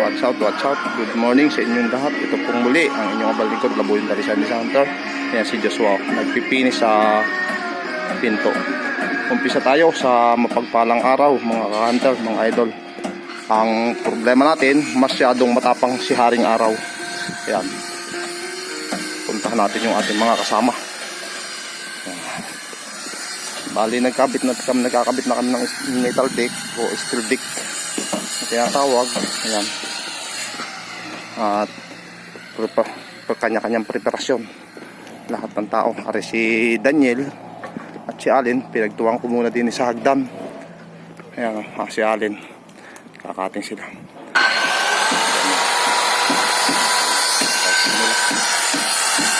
Watch out, watch out. Good morning sa inyong lahat. Ito pong muli ang inyong kabalingkod, Labuyon Darisan Center. Ayan si Joshua, nagpipinis sa pinto. Umpisa tayo sa mapagpalang araw, mga ka-hunter, mga idol. Ang problema natin, masyadong matapang si Haring Araw. Ayan. Puntahan natin yung ating mga kasama. Bali, nagkabit na kami, nagkakabit na kami ng metal deck o steel deck kaya tawag ayan at kanya-kanyang preparasyon. Lahat ng tao. Ari si Daniel at si Alin pinagtuwang ko muna din sa hagdan. Ayan ah, si Alin kakating sila.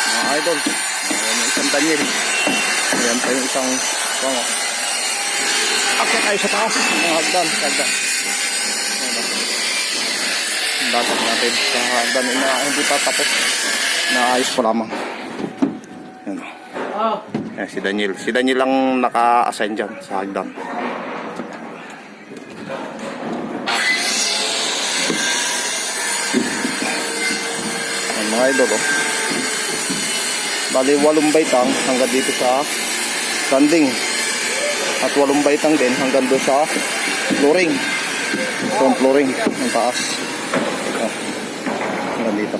Mga idol ayan yung isang Daniel. Ayan pa yung isang ano, akit tayo sa taas. Ng hagdan hagdan dapat natin. Sa hagdan na hindi pa tapos. Naayos pa lamang. Yan. Yan, si Daniel. Si Daniel lang naka-assign dyan sa hagdan. Yan, mga idol oh. bali walong baitang hanggang dito sa standing at walong baitang din hanggang doon sa flooring. Itong flooring ng taas. oh. Hanggang dito.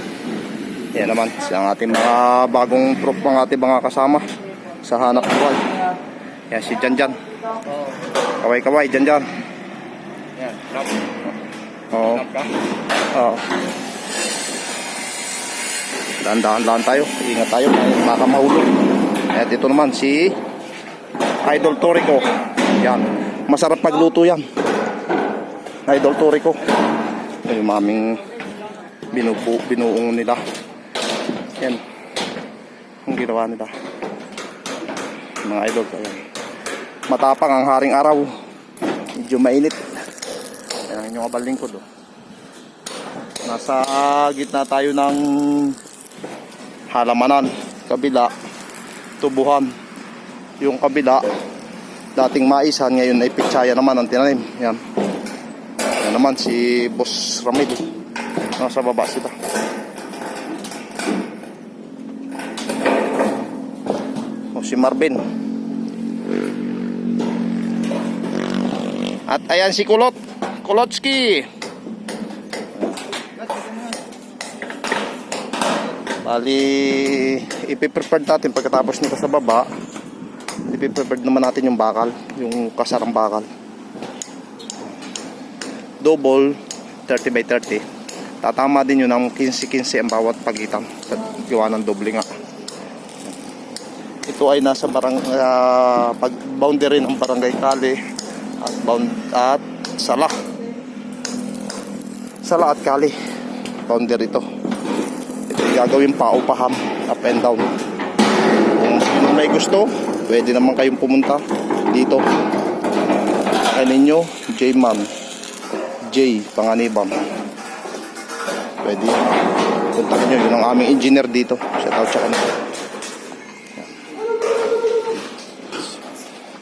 Yan naman ang ating mga bagong troop mga ating mga kasama sa hanap buhay. Yan si Jan Jan. Kaway kaway Jan Jan. Yan, oo. Oo. Dahan-dahan lang tayo. Ingat tayo. Baka mahulog. At ito naman si Idol Torico yan. Masarap pagluto yan. Idol Torico yung maming binubu, binuong nila. Yan. Ang ginawa nila. Mga idol ayan. matapang ang haring araw. Medyo mainit. Yan ang inyong kabalingkod oh. nasa gitna tayo ng halamanan. Kabila tubuhan. Yung kabila dating maisan ngayon ay pitsaya naman ang tinanim. Yan yan naman si Boss Ramil nasa baba sila o si Marvin at ayan si Kulot Kulotski Bali, ipiprepared natin pagkatapos nito sa baba. Ipiprepared naman natin yung bakal, yung kasarang bakal. Double, 30 by 30. Tatama din yun ng 15-15 ang bawat pagitan. Sa gawa ng doble nga. Ito ay nasa barang, ah, pag boundary ng barangay Kali at, bound, at Sala. Sala at Kali. Boundary ito ito yung gagawin paupaham up and down kung may gusto pwede naman kayong pumunta dito kay ninyo J Panganibam pwede yan punta nyo yun ang aming engineer dito shout out sa kanila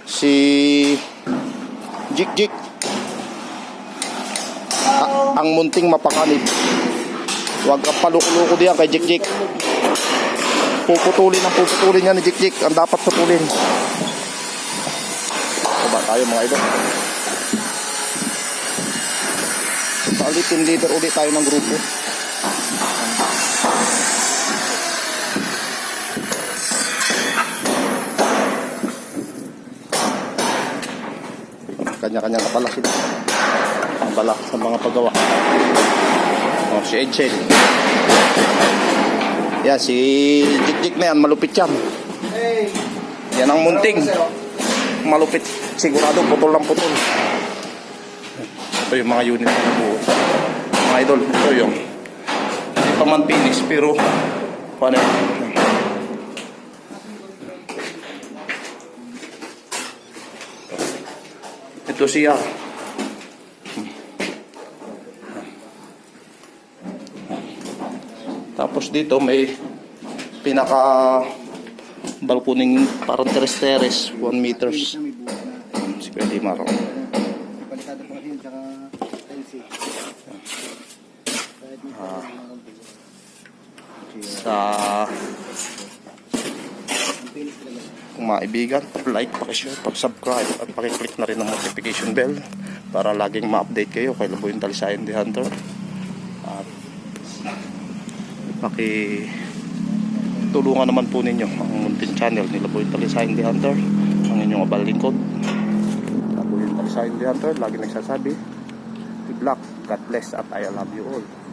si Jik Jik A- ang munting mapakanib Huwag kang paluko-luko diyan kay Jik Jik. Puputulin ang puputulin niya ni Jik Jik. Ang dapat putulin. Baba tayo mga idol. Bali team leader ulit tayo ng grupo. Kanya-kanya kapala sila. Ang bala sa mga paggawa. Oh, si Edsel. Yan, si Jik-Jik na yan, malupit yan. Yan ang munting. Malupit. Sigurado, putol lang putol. Ito yung mga unit na nabuo. Mga idol, ito yung hindi pa man finish, pero paano yun? Ito siya. Tapos dito may pinaka balkoning parang teres-teres 1 meters. Si Pwede Maro. Oh. Ah. Sa kung maibigan, like, pakishare, pag-subscribe at pakiclick na rin ang notification bell para laging ma-update kayo kay Labuin Talisayan The Hunter. At paki tulungan naman po ninyo ang muntin channel ni Labuin Talisayan The Hunter ang inyong abal lingkod. Labuin Talisayan The Hunter lagi nagsasabi Good luck, God bless at I love you all